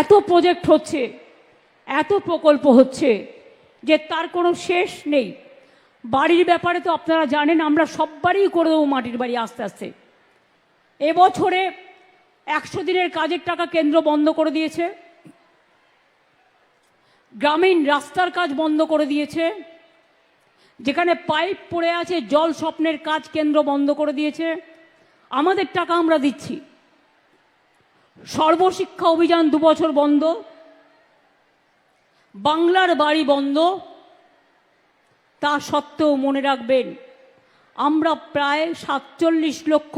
এত প্রজেক্ট হচ্ছে, এত প্রকল্প হচ্ছে, যে তার কোনো শেষ নেই। বাড়ির ব্যাপারে তো আপনারা জানেন, আমরা সববারই করে দেবো মাটির বাড়ি আস্তে আস্তে। এবছরে একশো দিনের কাজের টাকা কেন্দ্র বন্ধ করে দিয়েছে। গ্রামীণ রাস্তার কাজ বন্ধ করে দিয়েছে। যেখানে পাইপ পড়ে আছে, জল স্বপ্নের কাজ কেন্দ্র বন্ধ করে দিয়েছে। আমাদের টাকা আমরা দিচ্ছি। সর্বশিক্ষা অভিযান দু বছর বন্ধ। বাংলার বাড়ি বন্ধ। তা সত্ত্বেও মনে রাখবেন, আমরা প্রায় সাতচল্লিশ লক্ষ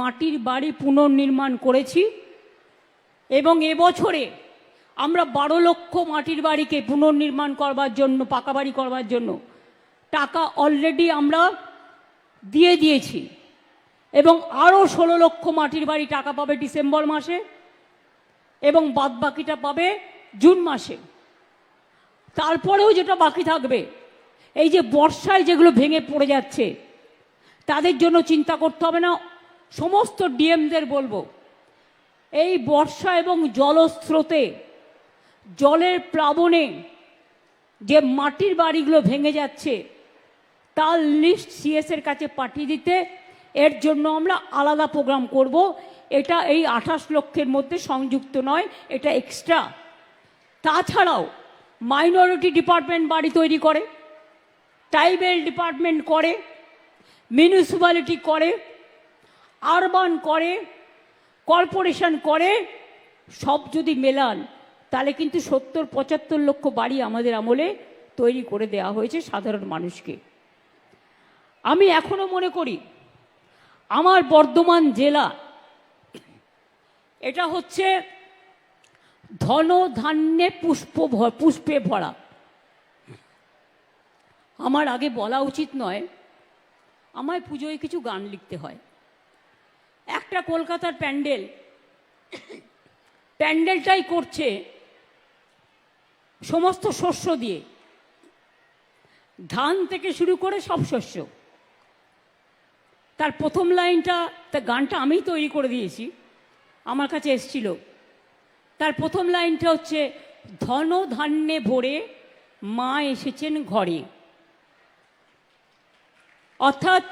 মাটির বাড়ি পুনর্নির্মাণ করেছি এবং এবছরে আমরা বারো লক্ষ মাটির বাড়িকে পুনর্নির্মাণ করবার জন্য পাকা বাড়ি করবার জন্য টাকা অলরেডি আমরা দিয়ে দিয়েছি। এবং আরও ষোলো লক্ষ মাটির বাড়ি টাকা পাবে ডিসেম্বর মাসে এবং বাদ বাকিটা পাবে জুন মাসে। তারপরেও যেটা বাকি থাকবে, এই যে বর্ষায় যেগুলো ভেঙে পড়ে যাচ্ছে, তাদের জন্য চিন্তা করতে হবে না। সমস্ত ডিএমদের বলব, এই বর্ষা এবং জলস্রোতে, জলের প্লাবনে যে মাটির বাড়িগুলো ভেঙে যাচ্ছে, তার লিস্ট সিএসের কাছে পাঠিয়ে দিতে এর জন্য আমরা আলাদা প্রোগ্রাম করব। এটা এই আঠাশ লক্ষের মধ্যে সংযুক্ত নয়, এটা এক্সট্রা তাছাড়াও মাইনরিটি ডিপার্টমেন্ট বাড়ি তৈরি করে ট্রাইবেল ডিপার্টমেন্ট করে মিউনিসিপ্যালিটি করে আরবান করে কর্পোরেশন করে, সব যদি মেলান, তাহলে কিন্তু সত্তর, পঁচাত্তর লক্ষ বাড়ি আমাদের আমলে তৈরি করে দেওয়া হয়েছে সাধারণ মানুষকে। আমি এখনও মনে করি আমার বর্ধমান জেলা। এটা হচ্ছে ধন ধান্যে পুষ্প পুষ্পে ভরা। আমার আগে বলা উচিত নয়, আমায় পুজোয় কিছু গান লিখতে হয়। একটা কলকাতার প্যান্ডেল, প্যান্ডেলটাই করছে সমস্ত শস্য দিয়ে। ধান থেকে শুরু করে সব শস্য। তার প্রথম লাইনটা, তা গানটা আমিই তৈরি করে দিয়েছি, আমার কাছে এসছিল। তার প্রথম লাইনটা হচ্ছে, ধন ধান্যে ভরে মা এসেছেন ঘরে। অর্থাৎ,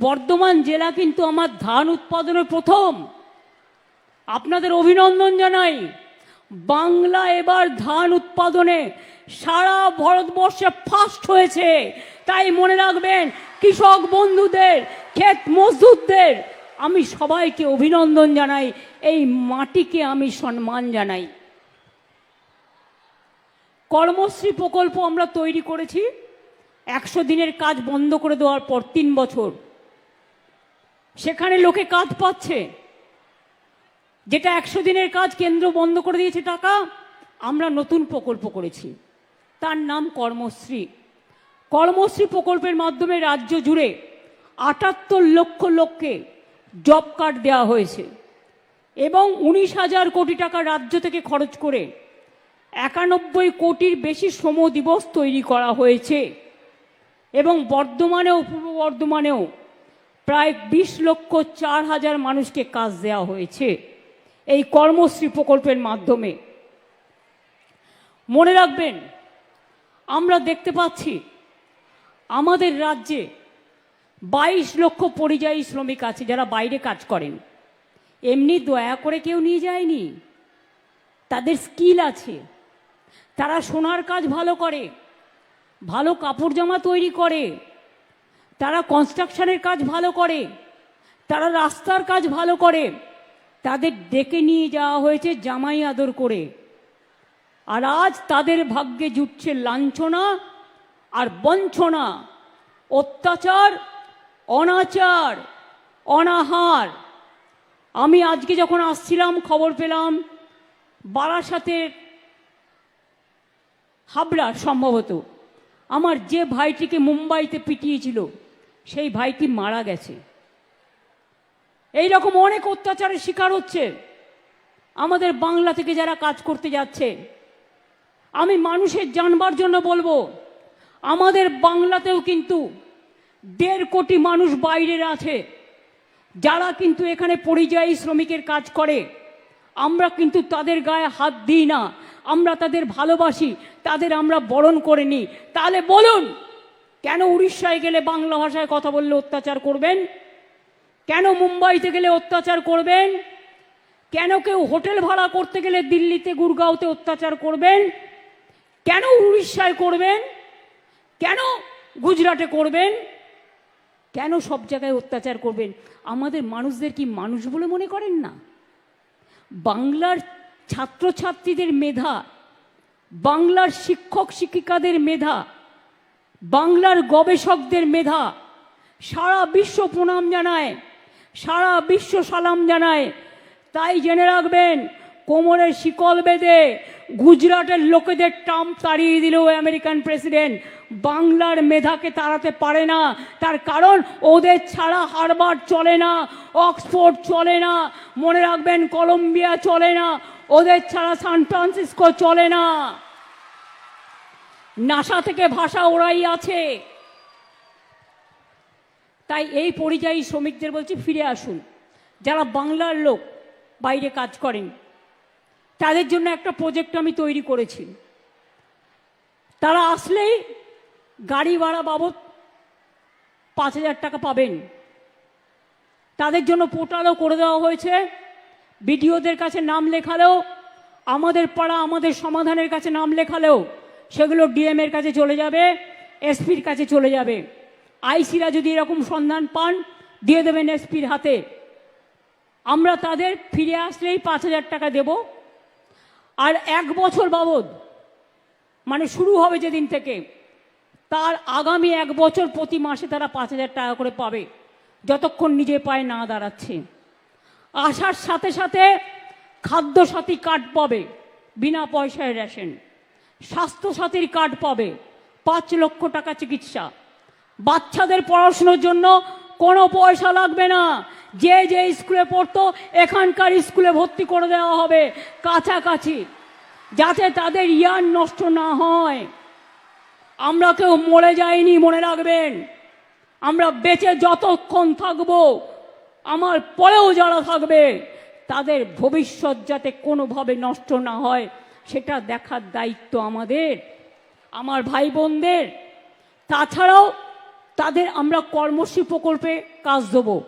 বর্ধমান জেলা কিন্তু আমার ধান উৎপাদনের প্রথম। আপনাদের অভিনন্দন জানাই, বাংলা এবার ধান উৎপাদনে সারা ভারতবর্ষে ফার্স্ট হয়েছে। তাই মনে রাখবেন, কৃষক বন্ধুদের, ক্ষেত মজদুরদের, আমি সবাইকে অভিনন্দন জানাই, এই মাটিকে আমি সম্মান জানাই। কর্মশ্রী প্রকল্প আমরা তৈরি করেছি, একশো দিনের কাজ বন্ধ করে দেওয়ার পর তিন বছর। সেখানে লোকে কাজ পাচ্ছে। যেটা একশো দিনের কাজ, কেন্দ্র বন্ধ করে দিয়েছে টাকা, আমরা নতুন প্রকল্প করেছি। তার নাম কর্মশ্রী। কর্মশ্রী প্রকল্পের মাধ্যমে রাজ্য জুড়ে আটাত্তর লক্ষ লোককে জব কার্ড দেওয়া হয়েছে এবং উনিশ হাজার কোটি টাকা রাজ্য থেকে খরচ করে একানব্বই কোটির বেশি শ্রম দিবস তৈরি করা হয়েছে এবং বর্ধমানেও, পূর্ব বর্ধমানেও প্রায় বিশ লক্ষ চার হাজার মানুষকে কাজ দেওয়া হয়েছে এই কর্মশ্রী প্রকল্পের মাধ্যমে। মনে রাখবেন আমরা দেখতে পাচ্ছি আমাদের রাজ্যে বাইশ লক্ষ পরিযায়ী শ্রমিক আছে যারা বাইরে কাজ করেন। এমনি দয়া করে কেউ নিয়ে যায়নি। তাদের স্কিল আছে। তারা সোনার কাজ ভালো করে, ভালো কাপড় জামা তৈরি করে, তারা কনস্ট্রাকশনের কাজ ভালো করে, তারা রাস্তার কাজ ভালো করে। তাদের ডেকে নিয়ে যাওয়া হয়েছে জামাই আদর করে। আর আজ তাদের ভাগ্যে জুটছে লাঞ্ছনা আর বঞ্চনা, অত্যাচার, অনাচার, অনাহার। আমি আজকে যখন আসছিলাম, খবর পেলাম বারাসাতের হাবড়া সম্ভবত আমার যে ভাইটিকে মুম্বাইতে পিটিয়েছিল, সেই ভাইটি মারা গেছে। এই রকম অনেক অত্যাচারের শিকার হচ্ছে। আমাদের বাংলা থেকে যারা কাজ করতে যাচ্ছে আমি মানুষের জানবার জন্য বলব, আমাদের বাংলাতেও কিন্তু দেড় কোটি মানুষ বাইরের আছে, যারা কিন্তু এখানে পরিযায়ী শ্রমিকের কাজ করে। আমরা কিন্তু তাদের গায়ে হাত দিই না, আমরা তাদের ভালোবাসি, তাদের আমরা বরণ করে নিই। তাহলে বলুন, কেন উড়িষ্যায় গেলে বাংলা ভাষায় কথা বললে অত্যাচার করবেন? কেন মুম্বাইতে গেলে অত্যাচার করবেন? কেন কেউ হোটেল ভাড়া করতে গেলে দিল্লিতে, গুরগাঁওতে অত্যাচার করবেন? কেন উড়িষ্যায় করবেন? কেন গুজরাটে করবেন? কেন সব জায়গায় অত্যাচার করবেন? আমাদের মানুষদের কি মানুষ বলে মনে করেন না? বাংলার ছাত্রছাত্রীদের মেধা, বাংলার শিক্ষক শিক্ষিকাদের মেধা, বাংলার গবেষকদের মেধা, সারা বিশ্ব প্রণাম জানায়, সারা বিশ্ব সালাম জানায়। তাই জেনে রাখবেন, কোমরের শিকল বেঁধে গুজরাটের লোকেদের টাম তাড়িয়ে দিল আমেরিকান প্রেসিডেন্ট। বাংলার মেধাকে তাড়াতে পারে না। তার কারণ ওদের ছাড়া হারবার চলে না, অক্সফোর্ড চলে না, মনে রাখবেন কলম্বিয়া চলে না, ওদের ছাড়া সান ফ্রান্সিসকো চলে না। নাসা থেকে ভাষা ওরাই আছে। তাই এই পরিযায়ী শ্রমিকদের বলছি, ফিরে আসুন। যারা বাংলার লোক, বাইরে কাজ করেন। তাদের জন্য একটা প্রজেক্ট আমি তৈরি করেছি। তারা আসলেই গাড়ি ভাড়া বাবদ পাঁচ হাজার টাকা পাবেন। তাদের জন্য পোর্টালও করে দেওয়া হয়েছে। বিডিওদের কাছে নাম লেখালেও, আমাদের পাড়া আমাদের সমাধানের কাছে নাম লেখালেও সেগুলো ডিএম এর কাছে চলে যাবে, এসপির কাছে চলে যাবে। আইসিরা যদি এরকম সন্ধান পান, দিয়ে দেবেন এসপির হাতে। আমরা তাদের ফিরে আসলেই পাঁচ হাজার টাকা দেব। আর এক বছর বাবদ মানে শুরু হবে যেদিন থেকে, তার আগামী এক বছর প্রতি মাসে তারা পাঁচ হাজার টাকা করে পাবে, যতক্ষণ নিজে পায়ে না দাঁড়াচ্ছে। আসার সাথে সাথে খাদ্য সাথী কার্ড পাবে, বিনা পয়সায় রেশন স্বাস্থ্যসাথীর কার্ড পাবে, পাঁচ লক্ষ টাকা চিকিৎসা। বাচ্চাদের পড়াশুনোর জন্য কোনো পয়সা লাগবে না। যে যে স্কুলে পড়তো, এখানকার স্কুলে ভর্তি করে দেওয়া হবে, কাছাকাছি, যাতে তাদের ইয়ার নষ্ট না হয়। আমরা কেউ মরে যাইনি, মনে রাখবেন। আমরা বেঁচে যতক্ষণ থাকব, আমার পরেও যারা থাকবে, তাদের ভবিষ্যৎ যাতে কোনোভাবে নষ্ট না হয়, সেটা দেখার দায়িত্ব আমাদের। আমার ভাই বোনদের তাছাড়াও তাদের আমরা কর্মশ্রী প্রকল্পে কাজ দেবো।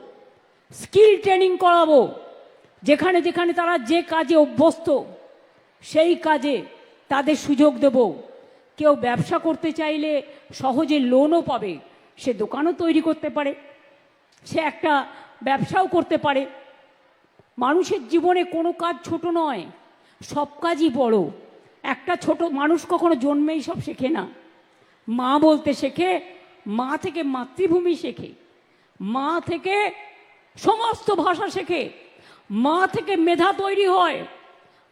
স্কিল ট্রেনিং করাবো। যেখানে যেখানে তারা যে কাজে অভ্যস্ত, সেই কাজে তাদের সুযোগ দেব। কেউ ব্যবসা করতে চাইলে সহজে লোনও পাবে। সে দোকানও তৈরি করতে পারে। সে একটা ব্যবসাও করতে পারে। মানুষের জীবনে কোনো কাজ ছোট নয়, সব কাজই বড়। একটা ছোট মানুষ কখনো জন্মেই সব শেখে না। মা বলতে শেখে, মা থেকে মাতৃভূমি শেখে। মা থেকে সমস্ত ভাষা শেখে। মা থেকে মেধা তৈরি হয়।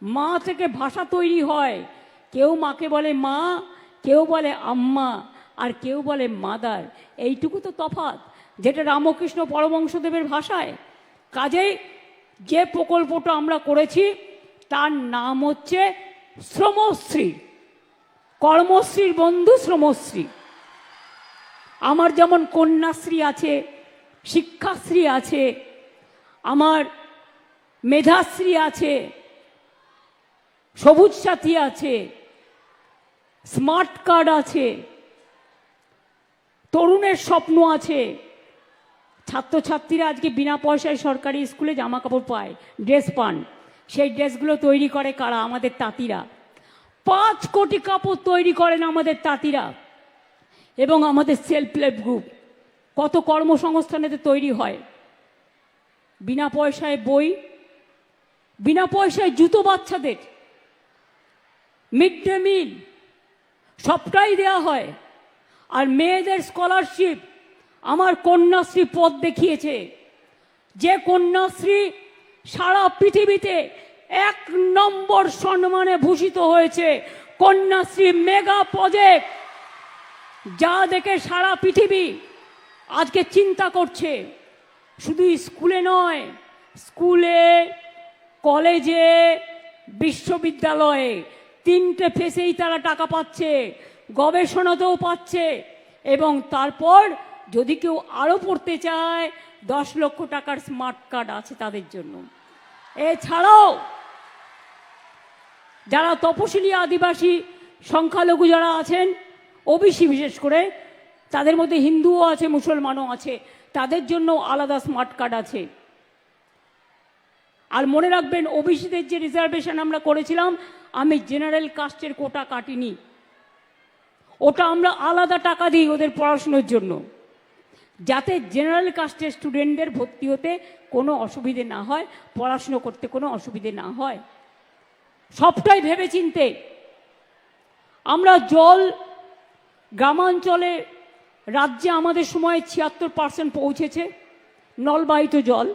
মা থেকে ভাষা তৈরি হয়। কেউ মাকে বলে মা, কেউ বলে আম্মা, আর কেউ বলে মাদার। এইটুকু তো তফাৎ, যেটা রামকৃষ্ণ পরমংশদেবের ভাষায়। কাজেই যে প্রকল্পটা আমরা করেছি, তার নাম হচ্ছে শ্রমশ্রী। কর্মশ্রীর বন্ধু শ্রমশ্রী। আমার যেমন কন্যাশ্রী আছে শিক্ষাশ্রী আছে, আমার মেধাশ্রী আছে, সবুজ সাথী আছে, স্মার্ট কার্ড আছে, তরুণের স্বপ্ন আছে। ছাত্রছাত্রীরা আজকে বিনা পয়সায় সরকারি স্কুলে জামা কাপড় পায়, ড্রেস পান। সেই ড্রেসগুলো তৈরি করে কারা? আমাদের তাঁতিরা। পাঁচ কোটি কাপড় তৈরি করেন আমাদের তাঁতিরা। এবং আমাদের সেলফ হেল্প গ্রুপ কত কর্মসংস্থানেতে তৈরি হয়? বিনা পয়সায় বই, বিনা পয়সায় জুতো বাচ্চাদের মিড ডে মিল, সবটাই দেওয়া হয়। আর মেয়েদের স্কলারশিপ, আমার কন্যাশ্রী পদ দেখিয়েছে। যে কন্যাশ্রী সারা পৃথিবীতে এক নম্বর সম্মানে ভূষিত হয়েছে, কন্যাশ্রী মেগা প্রজেক্ট, যা দেখে সারা পৃথিবী আজকে চিন্তা করছে। শুধু স্কুলে নয়, স্কুলে, কলেজে, বিশ্ববিদ্যালয়ে তিনটে ফেসেই তারা টাকা পাচ্ছে গবেষণাতেও পাচ্ছে এবং তারপর যদি কেউ আরও পড়তে চায়, দশ লক্ষ টাকার স্মার্ট কার্ড আছে তাদের জন্য। এছাড়াও যারা তপশিলি আদিবাসী সংখ্যালঘু যারা আছেন, ওবিসি বিশেষ করে তাদের মধ্যে হিন্দুও আছে, মুসলমানও আছে। তাদের জন্য আলাদা স্মার্ট কার্ড আছে। আর মনে রাখবেন ওবিসিদের যে রিজার্ভেশন আমরা করেছিলাম, আমি জেনারেল কাস্টের কোটা কাটিনি। ওটা আমরা আলাদা টাকা দিই ওদের পড়াশুনোর জন্য। যাতে জেনারেল কাস্টের স্টুডেন্টদের ভর্তি হতে কোনো অসুবিধে না হয়, পড়াশুনো করতে কোনো অসুবিধে না হয়। সবটাই ভেবে চিনতে আমরা জল গ্রামাঞ্চলে রাজ্যে আমাদের সময় ছিয়াত্তর পার্সেন্ট পৌঁছেছে, নলবাহিত জল,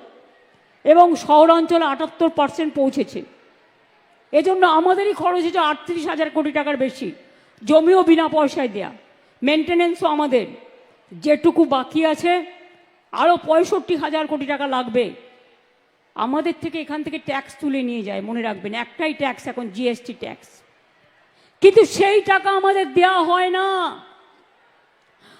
এবং শহরাঞ্চলে আটাত্তর পার্সেন্ট পৌঁছেছে। এজন্য আমাদেরই খরচ হয়েছে আটত্রিশ হাজার কোটি টাকার বেশি, জমিও বিনা পয়সায় দেয়া। মেনটেনেন্সও আমাদের, যেটুকু বাকি আছে, আরও পঁয়ষট্টি হাজার কোটি টাকা লাগবে। আমাদের থেকে এখান থেকে ট্যাক্স তুলে নিয়ে যায়, মনে রাখবেন, একটাই ট্যাক্স এখন জিএসটি ট্যাক্স কিন্তু সেই টাকা আমাদের দেয়া হয় না।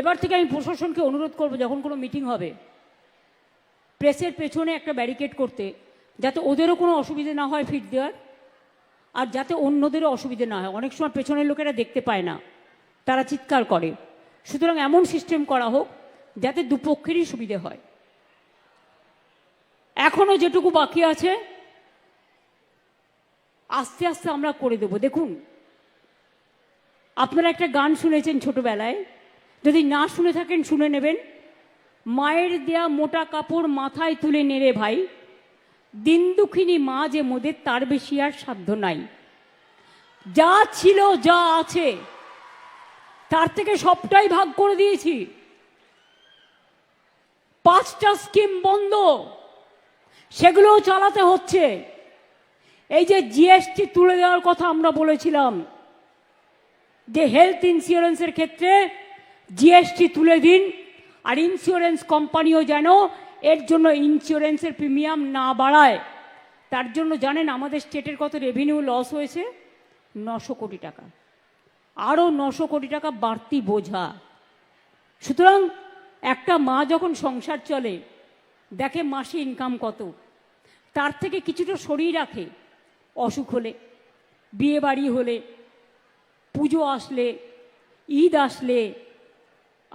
এবার থেকে আমি প্রশাসনকে অনুরোধ করব, যখন কোনো মিটিং হবে, প্রেসের পেছনে একটা ব্যারিকেড করতে, যাতে ওদেরও কোনো অসুবিধে না হয় ফিট দেওয়ার, আর যাতে অন্যদেরও অসুবিধে না হয়। অনেক সময় পেছনের লোকেরা দেখতে পায় না, তারা চিৎকার করে। সুতরাং এমন সিস্টেম করা হোক, যাতে দুপক্ষেরই সুবিধে হয়। এখনও যেটুকু বাকি আছে, আস্তে আস্তে আমরা করে দেব। দেখুন, আপনারা একটা গান শুনেছেন ছোটবেলায় যদি না শুনে থাকেন, শুনে নেবেন। মায়ের দেয়া মোটা কাপড় মাথায় তুলে নেড়ে ভাই। দিন দুঃখিনী মা যে মোদের তার বেশি আর সাধ্য নাই। যা ছিল, যা আছে, তার থেকে সবটাই ভাগ করে দিয়েছি। পাঁচটা স্কিম বন্ধ, সেগুলোও চালাতে হচ্ছে। এই যে জিএসটি তুলে দেওয়ার কথা আমরা বলেছিলাম, যে হেলথ ইন্স্যুরেন্সের ক্ষেত্রে জিএসটি তুলে দিন আর ইন্স্যুরেন্স কোম্পানিও যেন এর জন্য ইন্স্যুরেন্সের প্রিমিয়াম না বাড়ায়। তার জন্য জানেন আমাদের স্টেটের কত রেভিনিউ লস হয়েছে? নশো কোটি টাকা। আরও নশো কোটি টাকা বাড়তি বোঝা। সুতরাং একটা মা যখন সংসার চলে, দেখে মাসে ইনকাম কত। তার থেকে কিছুটা সরিয়ে রাখে। অসুখ হলে বিয়ে বাড়ি হলে, পুজো আসলে, ঈদ আসলে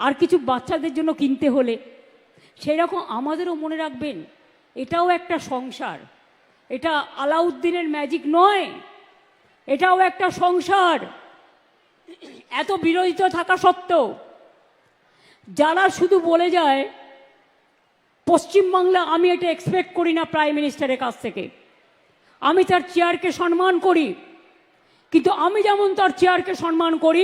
আর কিছু বাচ্চাদের জন্য কিনতে হলে সেই রকম আমাদেরও মনে রাখবেন, এটাও একটা সংসার। এটা আলাউদ্দিনের ম্যাজিক নয়, এটাও একটা সংসার। এত বিরোধিত থাকা সত্ত্বেও, যারা শুধু বলে যায়, পশ্চিমবাংলা আমি এটা এক্সপেক্ট করি না প্রাইম মিনিস্টারের কাছ থেকে। আমি তার চেয়ারকে সম্মান করি, কিন্তু আমি যেমন তার চেয়ারকে সম্মান করি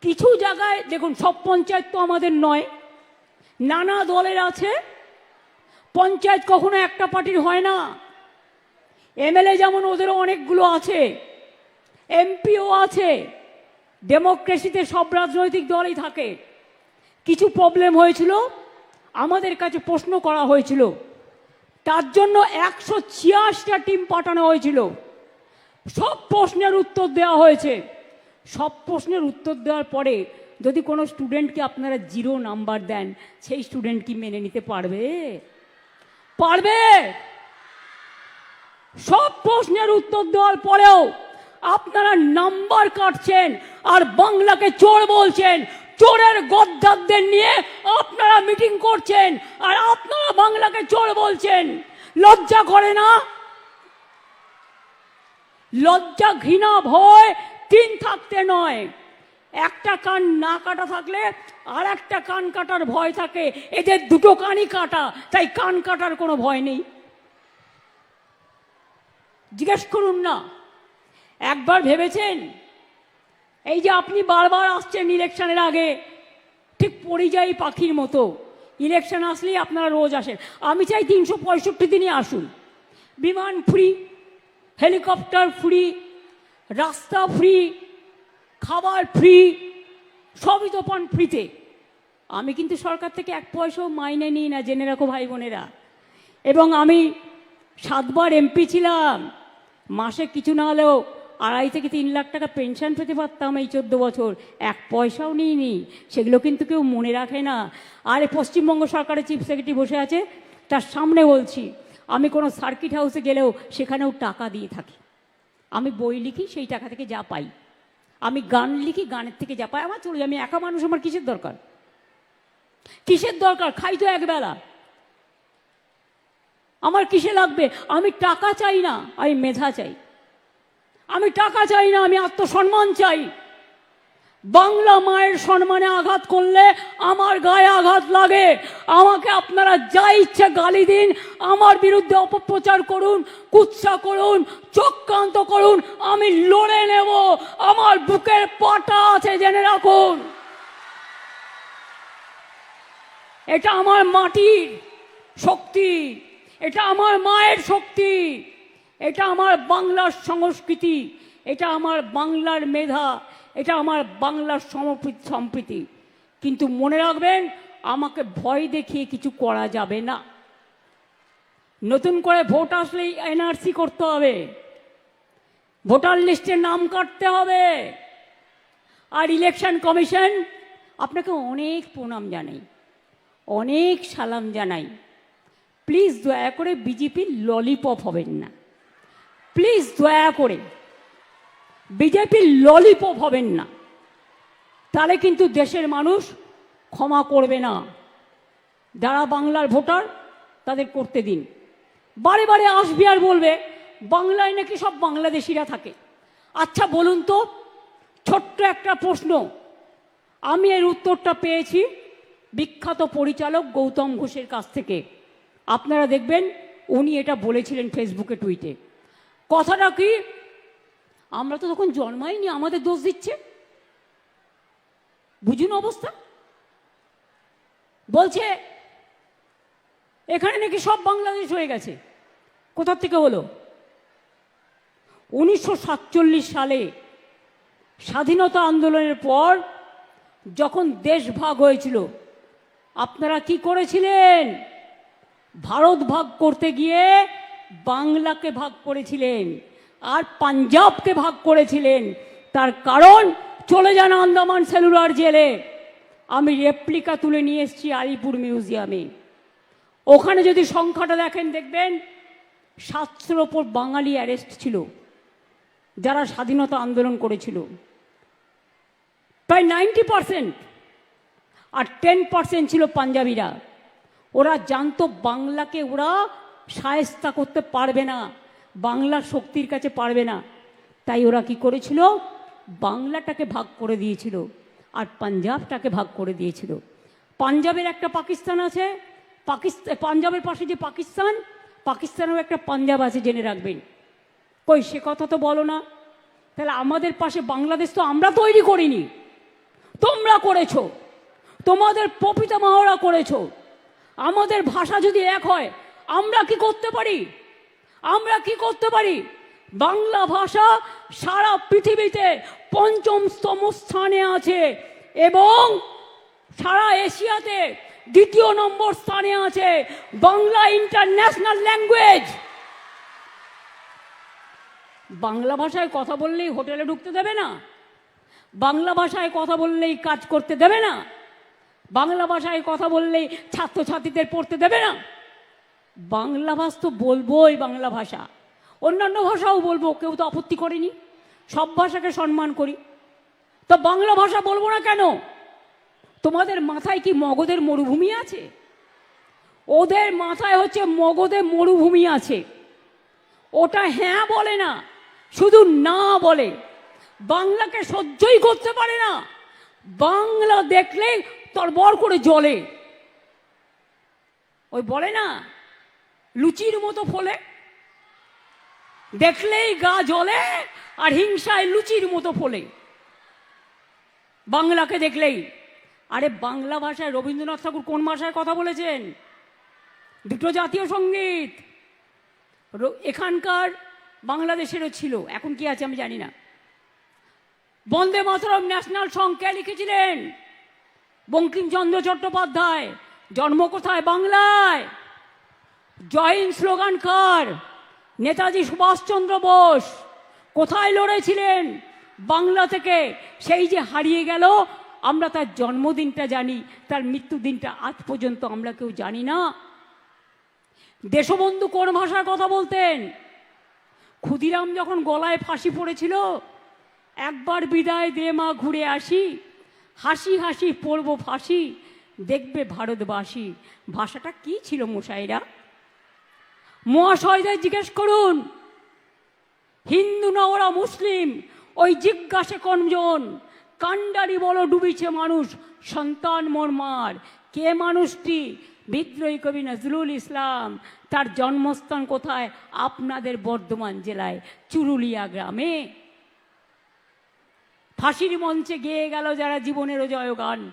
কিছু জায়গায়, দেখুন, সব পঞ্চায়েত তো আমাদের নয়। নানা দলের আছে। পঞ্চায়েত কখনো একটা পার্টির হয় না। এমএলএ যেমন ওদেরও অনেকগুলো আছে। এমপিও আছে। ডেমোক্রেসিতে সব রাজনৈতিক দলই থাকে। কিছু প্রবলেম হয়েছিল। আমাদের কাছে প্রশ্ন করা হয়েছিল। তার জন্য একশো টিম পাঠানো হয়েছিল। সব প্রশ্নের উত্তর দেওয়া হয়েছে। সব প্রশ্নের উত্তর দেওয়ার পরে যদি কোনো স্টুডেন্টকে আপনারা জিরো নাম্বার দেন, সেই স্টুডেন্ট কি মেনে নিতে পারবে? পারবে! সব প্রশ্নের উত্তর দেওয়ার পরেও আপনারা নাম্বার কাটছেন আর বাংলাকে চোর বলছেন। চোরের গদ্দারদের নিয়ে আপনারা মিটিং করছেন আর আপনারা বাংলাকে চোর বলছেন। লজ্জা করে না? লজ্জা ঘৃণা ভয় তিন থাকতে নয়। একটা কান না কাটা থাকলে আর একটা কান কাটার ভয় থাকে। এদের দুটো কানই কাটা, তাই কান কাটার কোনো ভয় নেই। জিজ্ঞেস করুন না। একবার ভেবেছেন? এই যে আপনি বারবার আসছেন ইলেকশনের আগে, ঠিক পরিযায়ী পাখির মতো। ইলেকশন আসলেই আপনারা রোজ আসেন। আমি চাই তিনশো পঁয়ষট্টি দিনই আসুন। বিমান ফ্রি, হেলিকপ্টার ফ্রি রাস্তা ফ্রি খাবার ফ্রি সবই তো পান ফ্রিতে আমি কিন্তু সরকার থেকে এক পয়সাও মাইনে নিই না, জেনে রাখো ভাই বোনেরা। এবং আমি সাতবার এমপি ছিলাম। মাসে কিছু না হলেও আড়াই থেকে তিন লাখ টাকা পেনশন পেতে পারতাম এই চোদ্দ বছর। এক পয়সাও নিইনি। সেগুলো কিন্তু কেউ মনে রাখে না। আর পশ্চিমবঙ্গ সরকারের চিফ সেক্রেটারি বসে আছে, তার সামনে বলছি, আমি কোনো সার্কিট হাউসে গেলেও সেখানেও টাকা দিয়ে থাকি। আমি বই লিখি, সেই টাকা থেকে যা পাই। আমি গান লিখি, গানের থেকে যা পাই, আমার চলে আমি একা মানুষ, আমার কিসের দরকার? কিসের দরকার? খাই তো একবেলা আমার কিসে লাগবে? আমি টাকা চাই না, আমি মেধা চাই। আমি টাকা চাই না, আমি আত্মসম্মান চাই। বাংলা মায়ের সম্মানে আঘাত করলে আমার গায়ে আঘাত লাগে। আমাকে আপনারা যা ইচ্ছে গালি দিন, আমার বিরুদ্ধে অপপ্রচার করুন, কুৎসা করুন, চক্রান্ত করুন, আমি লড়ে নেব। আমার বুকের পাটা আছে, জেনে রাখুন। এটা আমার মাটির শক্তি, এটা আমার মায়ের শক্তি, এটা আমার বাংলার সংস্কৃতি, এটা আমার বাংলার মেধা এটা আমার বাংলার সমপ্রীতি সম্প্রীতি। কিন্তু মনে রাখবেন, আমাকে ভয় দেখিয়ে কিছু করা যাবে না। নতুন করে ভোট আসলেই এনআরসি করতে হবে। ভোটার লিস্টে নাম কাটতে হবে। আর ইলেকশন কমিশন, আপনাকে অনেক প্রণাম জানাই। অনেক সালাম জানাই। প্লিজ দয়া করে বিজেপির ললিপপ হবেন না। প্লিজ দয়া করে বিজেপির ললিপপ হবেন না। তাহলে কিন্তু দেশের মানুষ ক্ষমা করবে না। যারা বাংলার ভোটার, তাদের করতে দিন। বারে বারে আসবে আর বলবে, বাংলায় নাকি সব বাংলাদেশিরা থাকে। আচ্ছা বলুন তো, ছোট্ট একটা প্রশ্ন। আমি এর উত্তরটা পেয়েছি বিখ্যাত পরিচালক গৌতম ঘোষের কাছ থেকে। আপনারা দেখবেন, উনি এটা বলেছিলেন ফেসবুকে টুইটে কথাটা কি? আমরা তো তখন জন্মাইনি, আমাদের দোষ দিচ্ছে। বুঝুন অবস্থা? বলছে, এখানে নাকি সব বাংলাদেশ হয়ে গেছে। কোথার থেকে হলো? উনিশশো সাতচল্লিশ সালে স্বাধীনতা আন্দোলনের পর যখন দেশ ভাগ হয়েছিল, আপনারা কি করেছিলেন? ভারত ভাগ করতে গিয়ে বাংলাকে ভাগ করেছিলেন। আর পাঞ্জাবকে ভাগ করেছিলেন। তার কারণ, চলে যান আন্দামান সেলুলার জেলে। আমি রেপ্লিকা তুলে নিয়ে এসেছি আলিপুর মিউজিয়ামে ওখানে যদি সংখ্যাটা দেখেন, দেখবেন সাতশোর ওপর বাঙালি অ্যারেস্ট ছিল, যারা স্বাধীনতা আন্দোলন করেছিল। প্রায় নাইনটি পারসেন্ট আর টেন পার্সেন্ট ছিল পাঞ্জাবিরা। ওরা জানতো বাংলাকে ওরা সায়স্তা করতে পারবে না। বাংলার শক্তির কাছে পারবে না। তাই ওরা কি করেছিল? বাংলাটাকে ভাগ করে দিয়েছিল আর পাঞ্জাবটাকে ভাগ করে দিয়েছিল। পাঞ্জাবের একটা পাকিস্তান আছে পাকিস্তান পাঞ্জাবের পাশে যে পাকিস্তান, পাকিস্তানেও একটা পাঞ্জাব আছে জেনে রাখবেন। কই, সে কথা তো বলো না। তাহলে আমাদের পাশে বাংলাদেশ তো আমরা তৈরি করিনি। তোমরা করেছ। তোমাদের পপিতা মাহরা করেছ। আমাদের ভাষা যদি এক হয়, আমরা কি করতে পারি? আমরা কি করতে পারি? বাংলা ভাষা সারা পৃথিবীতে পঞ্চমতম স্থানে আছে এবং সারা এশিয়াতে দ্বিতীয় নম্বর স্থানে আছে বাংলা ইন্টারন্যাশনাল ল্যাঙ্গুয়েজ। বাংলা ভাষায় কথা বললেই হোটেলে ঢুকতে দেবে না। বাংলা ভাষায় কথা বললেই কাজ করতে দেবে না। বাংলা ভাষায় কথা বললেই ছাত্রছাত্রীদের পড়তে দেবে না। বাংলা ভাষা তো বলবোই বাংলা ভাষা। অন্যান্য ভাষাও বলব, কেউ তো আপত্তি করেনি। সব ভাষাকে সম্মান করি। তো বাংলা ভাষা বলব না কেন? তোমাদের মাথায় কি মগধের মরুভূমি আছে? ওদের মাথায় হচ্ছে মগধে মরুভূমি আছে। ওটা হ্যাঁ বলে না, শুধু না বলে। বাংলাকে সহ্যই করতে পারে না। বাংলা দেখলে তরবর করে জলে ওই বলে না লুচির মতো ফলে। দেখলেই গা জ্বলে আর হিংসায় লুচির মতো ফলে। বাংলাকে দেখলেই। আরে বাংলা ভাষায় রবীন্দ্রনাথ ঠাকুর কোন ভাষায় কথা বলেছেন? দুটো জাতীয় সংগীত। এখানকার বাংলাদেশেরও ছিল। এখন কি আছে আমি জানি না। বন্দে মাতরম ন্যাশনাল সং কে লিখেছিলেন বঙ্কিমচন্দ্র চট্টোপাধ্যায়। জন্ম কোথায়? বাংলায়। জয়িন স্লোগান কার? নেতাজি সুভাষচন্দ্র বোস। কোথায় লড়েছিলেন? বাংলা থেকে। সেই যে হারিয়ে গেল, আমরা তার জন্মদিনটা জানি, তার মৃত্যুদিনটা আজ পর্যন্ত আমরা কেউ জানি না। দেশবন্ধু কোন ভাষায় কথা বলতেন? ক্ষুদিরাম যখন গলায় ফাঁসি পড়েছিল, একবার বিদায় দে মা, ঘুরে আসি। হাসি হাসি পড়ব ফাঁসি, দেখবে ভারতবাসী। ভাষাটা কি ছিল মশাইরা? মহাশয়দের জিজ্ঞেস করুন। হিন্দু না ওরা মুসলিম? ওই জিজ্ঞাসে কোনজন কান্ডারি বলো ডুবিছে মানুষ, সন্তান মর্মার কে মানুষটি? বিদ্রোহী কবি নজরুল ইসলাম। তার জন্মস্থান কোথায়? আপনাদের বর্ধমান জেলায়, চুরুলিয়া গ্রামে। ফাঁসির মঞ্চে গেয়ে গেল যারা জীবনেরও জয়গান।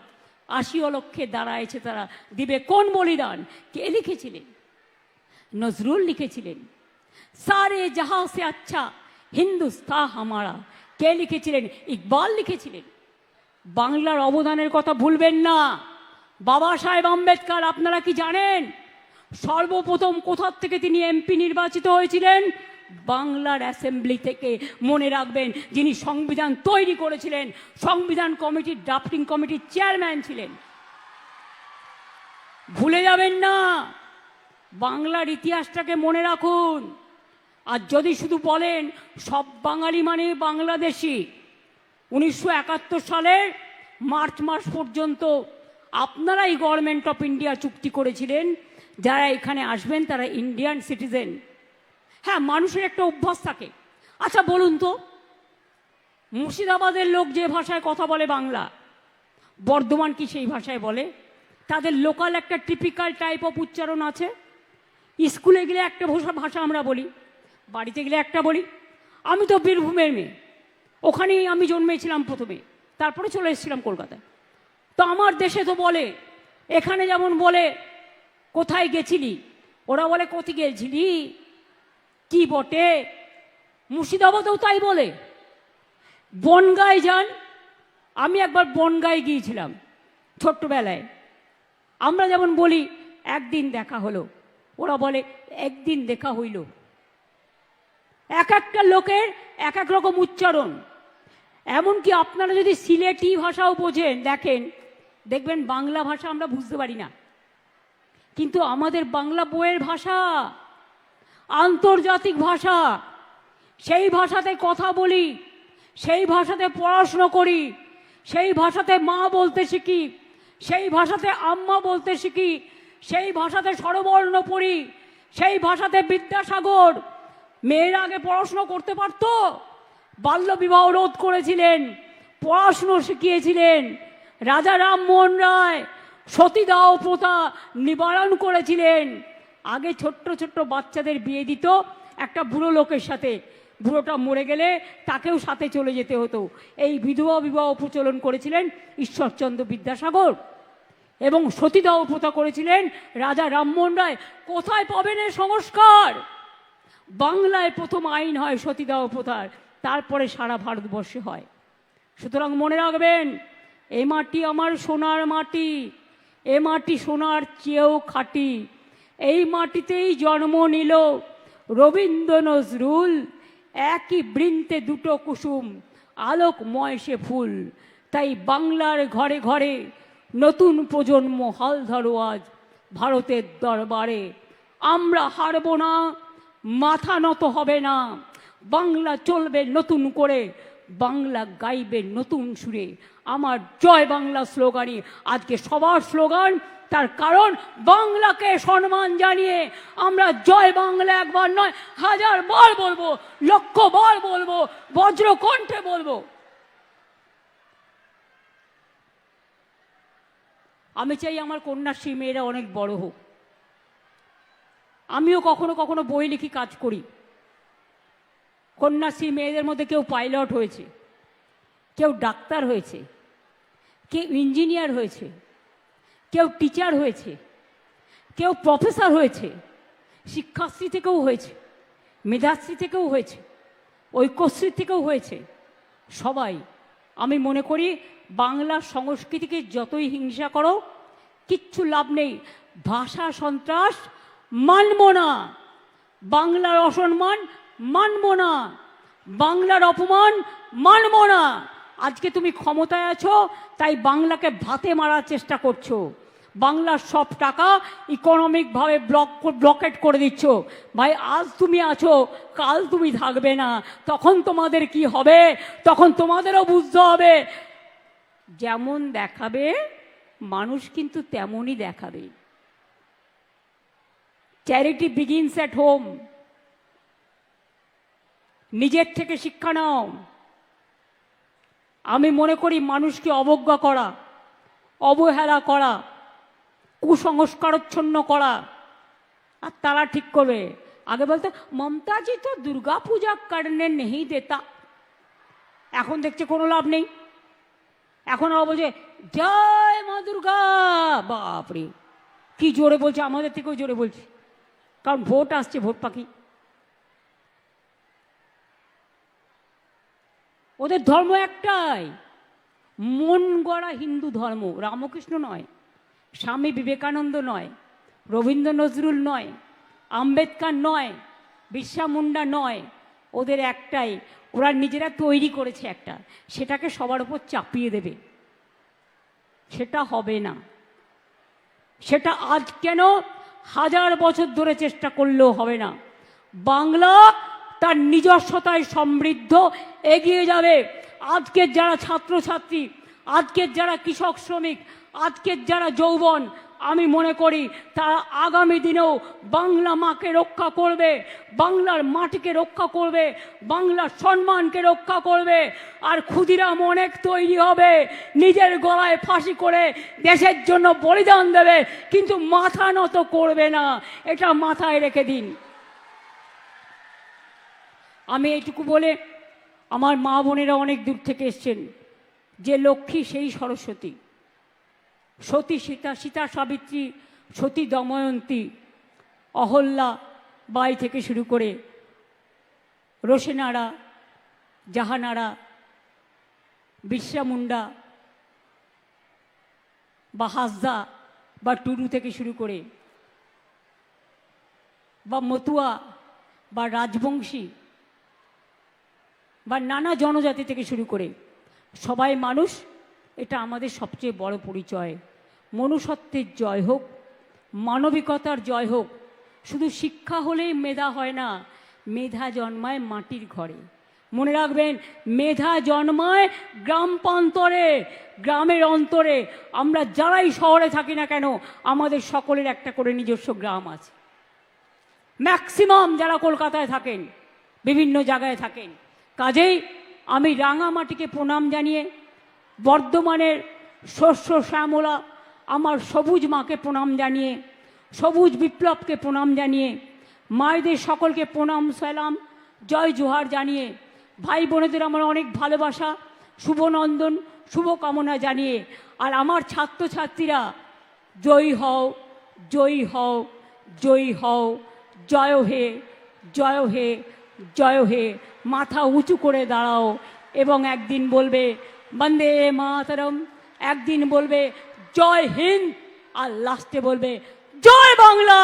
আশি অলক্ষে দাঁড়াইছে তারা। দিবে কোন বলিদান? কে লিখেছিলেন? নজরুল লিখেছিলেন, সারে জাহা সে আচ্ছা হিন্দুস্তা হামারা। কে লিখেছিলেন? ইকবাল লিখেছিলেন। বাংলার অবদানের কথা ভুলবেন না। বাবা সাহেব আম্বেদকর, আপনারা কি জানেন? সর্বপ্রথম কোথার থেকে তিনি এমপি নির্বাচিত হয়েছিলেন? বাংলার অ্যাসেম্বলি থেকে। মনে রাখবেন, যিনি সংবিধান তৈরি করেছিলেন, সংবিধান কমিটির, ড্রাফটিং কমিটির চেয়ারম্যান ছিলেন। ভুলে যাবেন না। বাংলার ইতিহাসটাকে মনে রাখুন। আর যদি শুধু বলেন, সব বাঙালি মানে বাংলাদেশি, উনিশশো একাত্তর সালের মার্চ মাস পর্যন্ত আপনারাই গভর্নমেন্ট অফ ইন্ডিয়া চুক্তি করেছিলেন, যারা এখানে আসবেন, তারা ইন্ডিয়ান সিটিজেন হ্যাঁ মানুষের একটা অভ্যাস থাকে। আচ্ছা বলুন তো, মুর্শিদাবাদের লোক যে ভাষায় কথা বলে বাংলা, বর্ধমান কি সেই ভাষায় বলে? তাদের লোকাল একটা টিপিক্যাল টাইপ অফ উচ্চারণ আছে? স্কুলে গেলে একটা ভাষা ভাষা আমরা বলি, বাড়িতে গেলে একটা বলি। আমি তো বীরভূমের মেয়ে, ওখানেই আমি জন্মেছিলাম প্রথমে, তারপরে চলে এসেছিলাম কলকাতায়। তো আমার দেশে তো বলে, এখানে যেমন বলে, কোথায় গেছিলি? ওরা বলে কোথায় গেছিলি? কি বটে? মুর্শিদাবাদেও তাই বলে। বনগায় যান, আমি একবার বনগায় গিয়েছিলাম ছোট্টবেলায়। আমরা যেমন বলি, একদিন দেখা হলো। ওরা বলে, একদিন দেখা হইল। এক একটা লোকের এক এক রকম উচ্চারণ। এমনকি আপনারা যদি সিলেটি ভাষাও বোঝেন, দেখেন, দেখবেন বাংলা ভাষা আমরা বুঝতে পারি না। কিন্তু আমাদের বাংলা বইয়ের ভাষা, আন্তর্জাতিক ভাষা, সেই ভাষাতে কথা বলি, সেই ভাষাতে পড়াশুনো করি, সেই ভাষাতে মা বলতে শিখি, সেই ভাষাতে আম্মা বলতে শিখি সেই ভাষাতে স্বরবর্ণ পড়ি সেই ভাষাতে বিদ্যাসাগর। মেয়েরা আগে পড়াশুনো করতে পারতো বাল্য বিবাহ রোধ করেছিলেন, পড়াশুনো শিখিয়েছিলেন, রাজা রামমোহন রায়, সতীদাহ প্রথা নিবারণ করেছিলেন। আগে ছোট্ট ছোট্ট বাচ্চাদের বিয়ে দিত, একটা বুড়ো লোকের সাথে। বুড়োটা মরে গেলে তাকেও সাথে চলে যেতে হতো। এই বিধবা বিবাহ প্রচলন করেছিলেন ঈশ্বরচন্দ্র বিদ্যাসাগর। এবং সতীদাহ প্রথা করেছিলেন রাজা রামমোহন রায়। কোথায় পাবেন এ সংস্কার? বাংলায় প্রথম আইন হয় সতীদাহ প্রথার, তারপরে সারা ভারতবর্ষে হয়। সুতরাং মনে রাখবেন, এ মাটি আমার সোনার মাটি, এ মাটি সোনার চেয়েও খাঁটি। এই মাটিতেই জন্ম নিল রবীন্দ্র নজরুল। একই বৃন্তে দুটো কুসুম, আলোকময় সে ফুল। তাই বাংলার ঘরে ঘরে নতুন প্রজন্ম হাল ধরো আজ ভারতের দরবারে। আমরা হারব না, মাথা নত হবে না। বাংলা চলবে নতুন করে, বাংলা গাইবে নতুন সুরে। আমার জয় বাংলা স্লোগানই। আজকে সবার স্লোগান, তার কারণ বাংলাকে সম্মান জানিয়ে আমরা জয় বাংলা একবার নয়, হাজার বার বলব, লক্ষ বার বলব, বজ্রকণ্ঠে বলব। আমি চাই আমার কন্যাশ্রী মেয়েরা অনেক বড় হোক। আমিও কখনো কখনো বই লিখি কাজ করি। কন্যাশ্রী মেয়েদের মধ্যে কেউ পাইলট হয়েছে, কেউ ডাক্তার হয়েছে, কেউ ইঞ্জিনিয়ার হয়েছে, কেউ টিচার হয়েছে, কেউ প্রফেসর হয়েছে, শিক্ষাশ্রী থেকেও হয়েছে, মেধাশ্রী থেকেও হয়েছে, ঐক্যশ্রী থেকেও হয়েছে, সবাই আমি মনে করি বাংলা সংস্কৃতিকে যতই হিংসা করো, কিচ্ছু লাভ নেই। ভাষা সন্ত্রাস মানব না। বাংলার অসম্মান মানব না। বাংলার অপমান মানব না। আজকে তুমি ক্ষমতায় আছো, তাই বাংলাকে ভাতে মারার চেষ্টা করছ। বাংলার সব টাকা ইকোনমিকভাবে ব্লক ব্লকেট করে দিচ্ছ। ভাই, আজ তুমি আছো, কাল তুমি থাকবে না। তখন তোমাদের কি হবে? তখন তোমাদেরও বুঝতে হবে। যেমন দেখাবে, মানুষ কিন্তু তেমনই দেখাবে। চ্যারিটি বিগিনস অ্যাট হোম নিজের থেকে শিক্ষা নাও। আমি মনে করি মানুষকে অবজ্ঞা করা, অবহেলা করা। কুসংস্কারচ্ছন্ন করা। আর তারা ঠিক করবে আগে বলতো, মমতাজি তো দুর্গা পূজা করনে নেই দেতা। এখন দেখছে কোনো লাভ নেই। এখন আবার বলছে, জয় মা দুর্গা! বাপরে! কি জোরে বলছে, আমাদের থেকেও জোরে বলছে। কারণ ভোট আসছে, ভোট পাখি। ওদের ধর্ম একটাই। মন গড়া হিন্দু ধর্ম। রামকৃষ্ণ নয়। স্বামী বিবেকানন্দ নয়, রবীন্দ্র নজরুল নয়, আম্বেদকার নয় বিশ্বা মুন্ডা নয়, ওদের একটাই, ওরা নিজেরা তৈরি করেছে একটা, সেটাকে সবার উপর চাপিয়ে দেবে। সেটা হবে না। সেটা আজ কেন হাজার বছর ধরে চেষ্টা করলেও হবে না। বাংলা তার নিজস্বতায় সমৃদ্ধ, এগিয়ে যাবে। আজকের যারা ছাত্রছাত্রী, আজকের যারা কৃষক শ্রমিক আজকের যারা যৌবন, আমি মনে করি তারা আগামী দিনেও বাংলা মাকে রক্ষা করবে, বাংলার মাটিকে রক্ষা করবে, বাংলার সম্মানকে রক্ষা করবে, আর ক্ষুদিরাম অনেক তৈরি হবে। নিজের গলায় ফাঁসি করে দেশের জন্য বলিদান দেবে, কিন্তু মাথা নত করবে না। এটা মাথায় রেখে দিন। আমি এইটুকু বলে আমার মা বোনেরা অনেক দূর থেকে এসছেন, যে লক্ষ্মী সেই সরস্বতী। সতী সীতা সীতা সাবিত্রী, সতী দময়ন্তী, অহল্যা বাই থেকে শুরু করে রোশেনারা, জাহানারা বিরসা মুন্ডা বা হাসদা বা টুরু থেকে শুরু করে বা মতুয়া বা রাজবংশী বা নানা জনজাতি থেকে শুরু করে সবাই মানুষ এটা আমাদের সবচেয়ে বড় পরিচয়। মনুষ্যত্বের জয় হোক, মানবিকতার জয় হোক, শুধু শিক্ষা হলেই মেধা হয় না, মেধা জন্মায় মাটির ঘরে। মনে রাখবেন, মেধা জন্মায় গ্রাম প্রান্তরে, গ্রামের অন্তরে। আমরা যারাই শহরে থাকি না কেন, আমাদের সকলের একটা করে নিজস্ব গ্রাম আছে। ম্যাক্সিমাম যারা কলকাতায় থাকেন, বিভিন্ন জায়গায় থাকেন, কাজেই আমি রাঙামাটিকে প্রণাম জানিয়ে বর্ধমানের শস্য শ্যামলা আমার সবুজ মাকে প্রণাম জানিয়ে, সবুজ বিপ্লবকে প্রণাম জানিয়ে, মায়েদের সকলকে প্রণাম, সালাম, জয়, জোহার জানিয়ে, ভাই বোনেদের আমার অনেক ভালোবাসা শুভনন্দন শুভকামনা জানিয়ে, আর আমার ছাত্রছাত্রীরা, জয়ী হও জয়ী হও জয়ী হও, জয় হে জয় হে জয় হে, মাথা উঁচু করে দাঁড়াও, এবং একদিন বলবে বন্দে মাতরম। একদিন বলবে জয় হিন্দ আর লাস্টে বলবে জয় বাংলা।